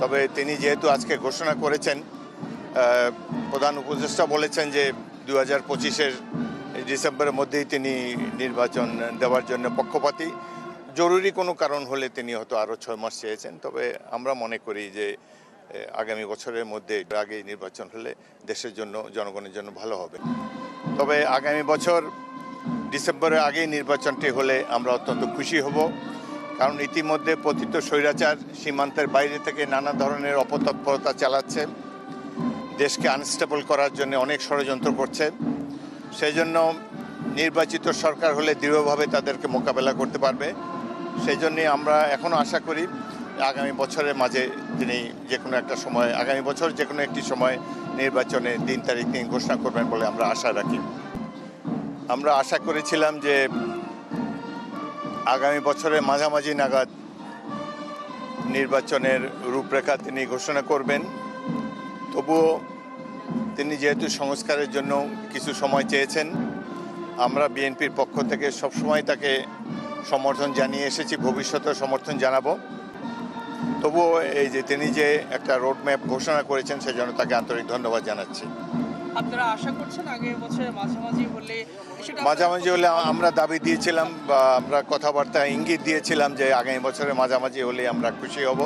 তবে তিনি যেহেতু আজকে ঘোষণা করেছেন প্রধান উপদেষ্টা বলেছেন যে দু হাজার পঁচিশের ডিসেম্বরের মধ্যেই তিনি নির্বাচন দেওয়ার জন্য পক্ষপাতী। জরুরি কোনো কারণ হলে তিনি হয়তো আরও ছয় মাস চেয়েছেন, তবে আমরা মনে করি যে আগামী বছরের মধ্যে আগে নির্বাচন হলে দেশের জন্য, জনগণের জন্য ভালো হবে। তবে আগামী বছর ডিসেম্বরের আগেই নির্বাচনটি হলে আমরা অত্যন্ত খুশি হব। কারণ ইতিমধ্যে পতিত স্বৈরাচার সীমান্তের বাইরে থেকে নানা ধরনের অপতৎপরতা চালাচ্ছে। দেশকে আনস্টেবল করার জন্য অনেক ষড়যন্ত্র করছে। সেই জন্য নির্বাচিত সরকার হলে দৃঢ়ভাবে তাদেরকে মোকাবেলা করতে পারবে। সেই জন্যে আমরা এখনও আশা করি আগামী বছরের মাঝে তিনি যে কোনো একটা সময়, আগামী বছর যে কোনো একটি সময় নির্বাচনে দিন তারিখ তিনি ঘোষণা করবেন বলে আমরা আশা রাখি। আমরা আশা করেছিলাম যে আগামী বছরের মাঝামাঝি নাগাদ নির্বাচনের রূপরেখা তিনি ঘোষণা করবেন। তবুও তিনি যেহেতু সংস্কারের জন্য কিছু সময় চেয়েছেন, আমরা বিএনপির পক্ষ থেকে সবসময় তাকে সমর্থন জানিয়ে এসেছি ভবিষ্যতে সমর্থন জানাব। তবুও এই যে তিনি যে একটা রোডম্যাপ ঘোষণা করেছেন, সেজন্য তাকে আন্তরিক ধন্যবাদ জানাচ্ছি। আপনারা আশা করছেন আগে মাঝামাঝি হলে মাঝামাঝি হলে আমরা দাবি দিয়েছিলাম বা আমরা কথাবার্তা ইঙ্গিত দিয়েছিলাম যে আগামী বছরের মাঝামাঝি হলে আমরা খুশি হব।